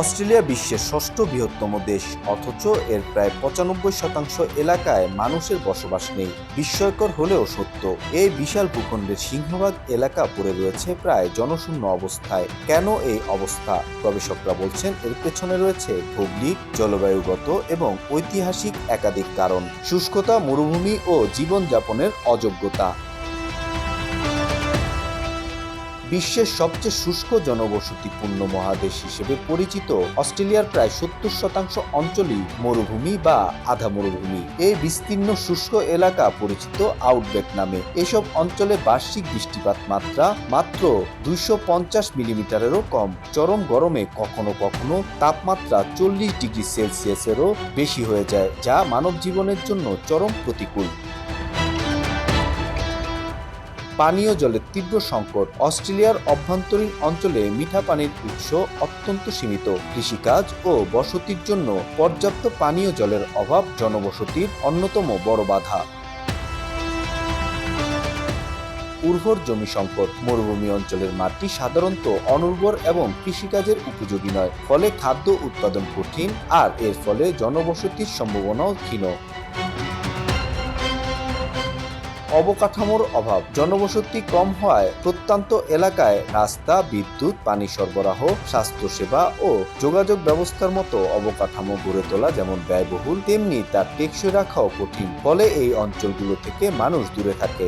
Australia বিশ্বের ষষ্ঠ বৃহত্তম দেশ, অথচ এর প্রায় পঁচানব্বই শতাংশ এলাকায় মানুষের বসবাস নেই। বিস্ময়কর হলেও সত্য, এই বিশাল ভূখণ্ডের সিংহভাগ এলাকা পড়ে রয়েছে প্রায় জনশূন্য অবস্থায়। কেন এই অবস্থা? গবেষকরা বলছেন, এর পেছনে রয়েছে ভৌগোলিক, জলবায়ুগত এবং ঐতিহাসিক একাধিক কারণ। শুষ্কতা, মরুভূমি ও জীবনযাপনের অযোগ্যতা। বিশ্বের সবচেয়ে শুষ্ক জনবসতিপূর্ণ মহাদেশ হিসেবে পরিচিত অস্ট্রেলিয়ার প্রায় সত্তর শতাংশ অঞ্চলই মরুভূমি বা আধা মরুভূমি। এই বিস্তীর্ণ শুষ্ক এলাকা পরিচিত আউটব্যাক নামে। এসব অঞ্চলে বার্ষিক বৃষ্টিপাত মাত্রা মাত্র দুইশো পঞ্চাশ মিলিমিটারেরও কম। চরম গরমে কখনো কখনো তাপমাত্রা চল্লিশ ডিগ্রি সেলসিয়াসেরও বেশি হয়ে যায়, যা মানব জীবনের জন্য চরম প্রতিকূল। পানীয় জলের তীব্র সংকট অস্ট্রেলিয়ার অভ্যন্তরীণ অঞ্চলে মিঠা পানির উৎস অত্যন্ত সীমিত। কৃষিকাজ ও বসতির জন্য পর্যাপ্ত পানীয় জলের অভাব জনবসতির অন্যতম বড় বাধা। উর্বর জমি সংকট মরুভূমি অঞ্চলের মাটি সাধারণত অনুর্বর এবং কৃষিকাজের উপযোগী নয়, ফলে খাদ্য উৎপাদন কঠিন আর এর ফলে জনবসতির সম্ভাবনাও ক্ষীণ। অবকাঠামোর অভাব। জনবসতি কম হওয়ায় প্রত্যন্ত এলাকায় রাস্তা, বিদ্যুৎ, পানি সরবরাহ, স্বাস্থ্যসেবা ও যোগাযোগ ব্যবস্থার মতো অবকাঠামো গড়ে তোলা যেমন ব্যয়বহুল, তেমনি তার টেকসই রাখাও কঠিন। ফলে এই অঞ্চলগুলো থেকে মানুষ দূরে থাকে।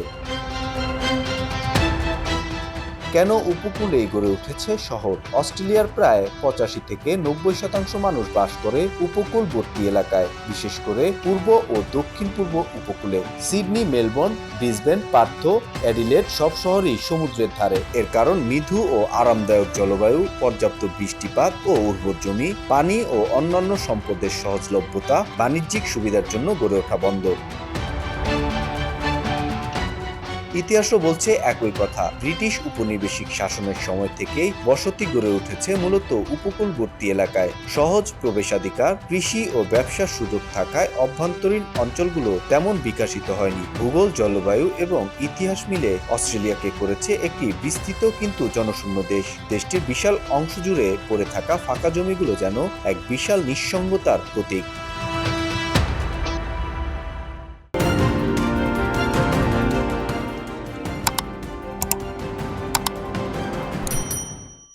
কেন উপকূলে গড়ে উঠেছে শহর? অস্ট্রেলিয়ার প্রায় পঁচাশি থেকে নব্বই শতাংশ মানুষ বাস করে উপকূলবর্তী এলাকায়, বিশেষ করে পূর্ব ও দক্ষিণ পূর্ব উপকূলে। Sydney, Melbourne, Brisbane, Perth, Adelaide সব শহরই সমুদ্রের ধারে। এর কারণ মৃদু ও আরামদায়ক জলবায়ু, পর্যাপ্ত বৃষ্টিপাত ও উর্বর জমি, পানি ও অন্যান্য সম্পদের সহজলভ্যতা, বাণিজ্যিক সুবিধার জন্য গড়ে ওঠা বন্দর। ইতিহাসও বলছে একই কথা। ব্রিটিশ উপনিবেশিক শাসনের সময় থেকেই বসতি গড়ে উঠেছে মূলত উপকূলবর্তী এলাকায়। সহজ প্রবেশাধিকার, কৃষি ও ব্যবসার সুযোগ থাকায় অভ্যন্তরীণ অঞ্চলগুলো তেমন বিকশিত হয়নি। ভূগোল, জলবায়ু এবং ইতিহাস মিলে অস্ট্রেলিয়াকে করেছে একটি বিস্তৃত কিন্তু জনশূন্য দেশ। দেশটির বিশাল অংশ জুড়ে পড়ে থাকা ফাঁকা জমিগুলো যেন এক বিশাল নিঃসঙ্গতার প্রতীক।